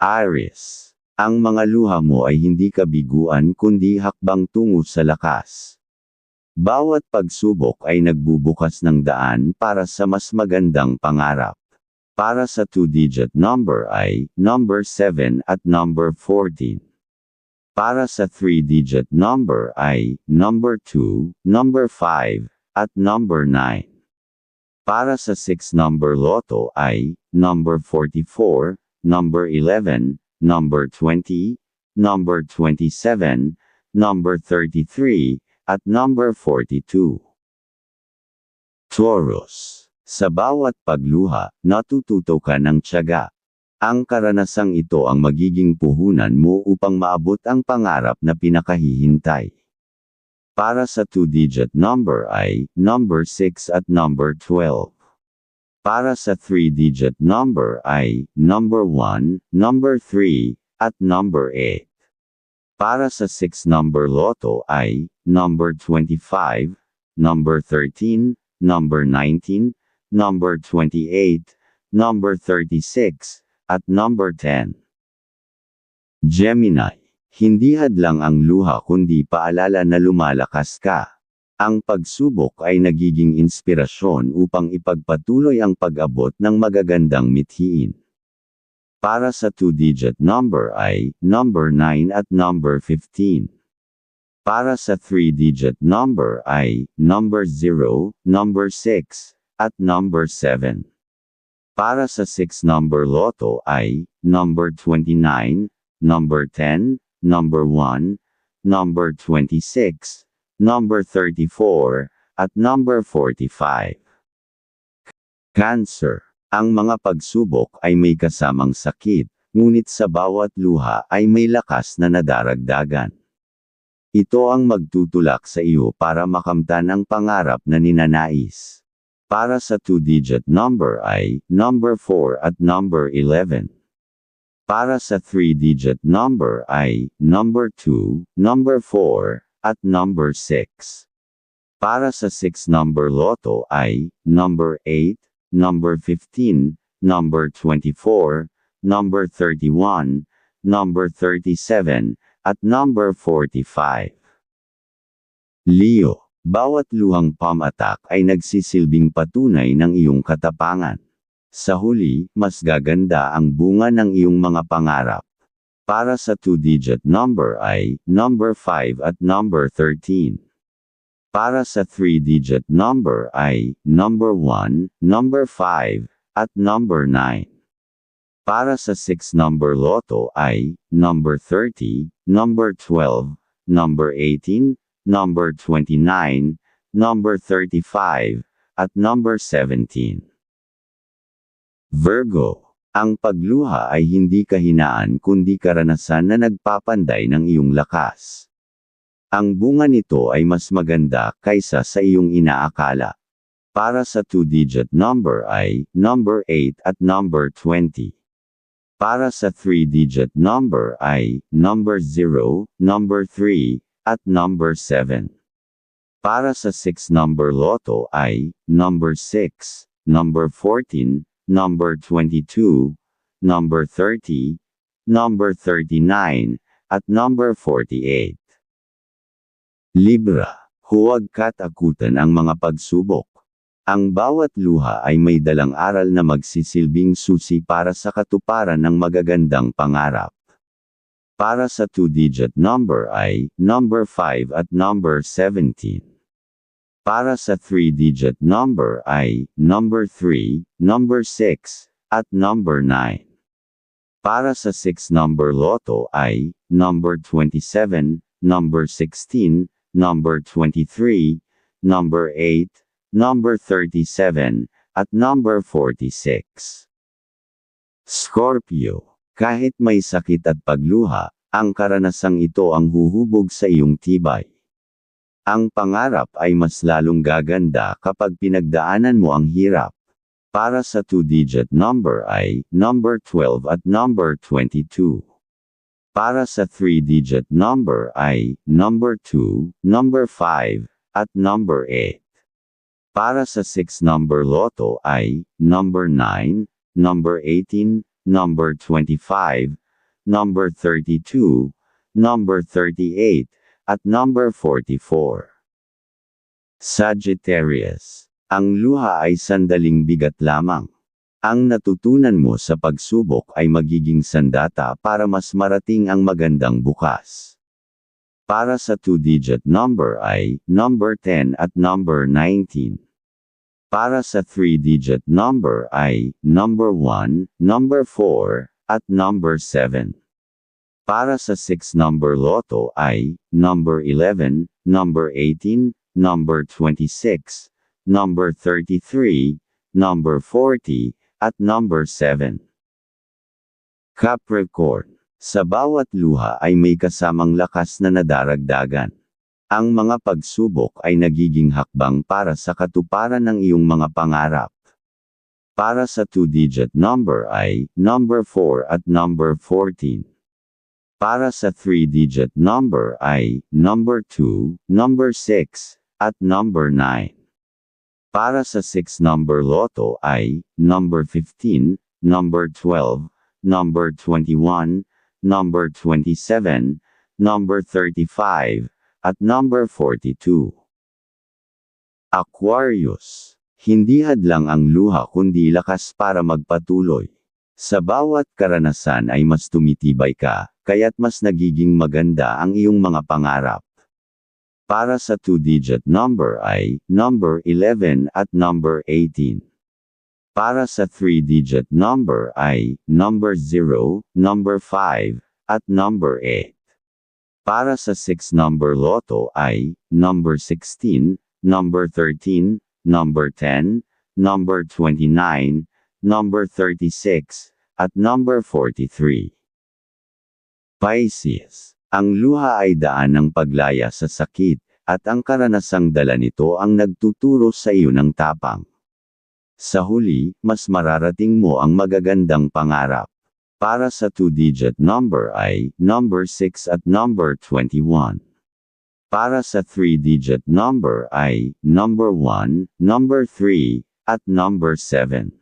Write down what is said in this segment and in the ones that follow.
Aries. Ang mga luha mo ay hindi kabiguan kundi hakbang tungo sa lakas. Bawat pagsubok ay nagbubukas ng daan para sa mas magandang pangarap. Para sa two-digit number ay number 7 at number 14. Para sa three-digit number ay number 2, number 5, at number 9. Para sa 6 number loto ay number 44, number 11, number 20, number 27, number 33, at number 42. Taurus. Sa bawat pagluha, natututo ka ng tiyaga. Ang karanasang ito ang magiging puhunan mo upang maabot ang pangarap na pinakahihintay. Para sa two-digit number ay number 6 at number 12. Para sa three-digit number ay number 1, number 3, at number 8. Para sa 6 number loto ay number 25, number 13, number 19, number 28, number 36, at number 10. Gemini. Hindi hadlang ang luha kundi paalala na lumalakas ka. Ang pagsubok ay nagiging inspirasyon upang ipagpatuloy ang pag-abot ng magagandang mithiin. Para sa two-digit number ay number 9 at number 15. Para sa three-digit number ay number 0, number 6, at number 7. Para sa 6 number loto ay number 29, number 10, number 1, number 26, number 34, at number 45. Cancer. Ang mga pagsubok ay may kasamang sakit, ngunit sa bawat luha ay may lakas na nadaragdagan. Ito ang magtutulak sa iyo para makamtan ang pangarap na ninanais. Para sa two-digit number ay number 4 at number 11. Para sa three-digit number ay number 2, number 4, at number 6. Para sa 6 number loto ay number 8, number 15, number 24, number 31, number 37, at number 45. Leo, bawat luhang pamatak ay nagsisilbing patunay ng iyong katapangan. Sa huli, mas gaganda ang bunga ng iyong mga pangarap. Para sa two-digit number ay number 5 at number 13. Para sa three-digit number ay number 1, number 5, at number 9. Para sa 6 number loto ay number 30, number 12, number 18, number 29, number 35, at number 17. Virgo, ang pagluha ay hindi kahinaan kundi karanasan na nagpapanday ng iyong lakas. Ang bunga nito ay mas maganda kaysa sa iyong inaakala. Para sa two-digit number ay number 8 at number 20. Para sa three-digit number ay number 0, number 3, at number 7. Para sa 6 number loto ay number 6, number 14, number 22, number 30, number 39, at number 48. Libra, huwag katakutan ang mga pagsubok. Ang bawat luha ay may dalang aral na magsisilbing susi para sa katuparan ng magagandang pangarap. Para sa two-digit number ay number 5 at number 17. Para sa three-digit number ay number 3, number 6, at number 9. Para sa 6 number loto ay number 27, number 16, number 23, number 8, number 37, at number 46. Scorpio, kahit may sakit at pagluha, ang karanasang ito ang huhubog sa iyong tibay. Ang pangarap ay mas lalong gaganda kapag pinagdaanan mo ang hirap. Para sa two-digit number ay number 12 at number 22. Para sa three-digit number ay number 2, number 5, at number 8. Para sa 6 number loto ay number 9, number 18, number 25, number 32, number 38, at number 44. Sagittarius. Ang luha ay sandaling bigat lamang. Ang natutunan mo sa pagsubok ay magiging sandata para mas marating ang magandang bukas. Para sa two-digit number ay number 10 at number 19. Para sa three-digit number ay number 1, number 4, at number 7. Para sa 6 number loto ay number 11, number 18, number 26, number 33, number 40, at number 7. Capricorn. Sa bawat luha ay may kasamang lakas na nadaragdagan. Ang mga pagsubok ay nagiging hakbang para sa katuparan ng iyong mga pangarap. Para sa two-digit number ay number 4 at number 14. Para sa three-digit number ay number 2, number 6, at number 9. Para sa 6 number loto ay number 15, number 12, number 21, number 27, number 35, at number 42. Aquarius. Hindi hadlang ang luha kundi lakas para magpatuloy. Sa bawat karanasan ay mas tumitibay ka, kaya't mas nagiging maganda ang iyong mga pangarap. Para sa two-digit number ay number 11 at number 18. Para sa three-digit number ay number 0, number 5, at number 8. Para sa 6 number loto ay number 16, number 13, number 10, number 29, number 36, at number 43. Pisces. Ang luha ay daan ng paglaya sa sakit, at ang karanasang dala nito ang nagtuturo sa iyo ng tapang. Sa huli, mas mararating mo ang magagandang pangarap. Para sa two-digit number ay number 6 at number 21. Para sa three-digit number ay number 1, number 3, at number 7.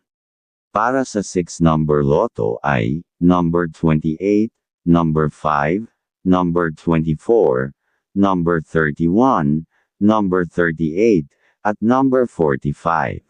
Para sa 6 number loto ay number 28, number 5, number 24, number 31, number 38, at number 45.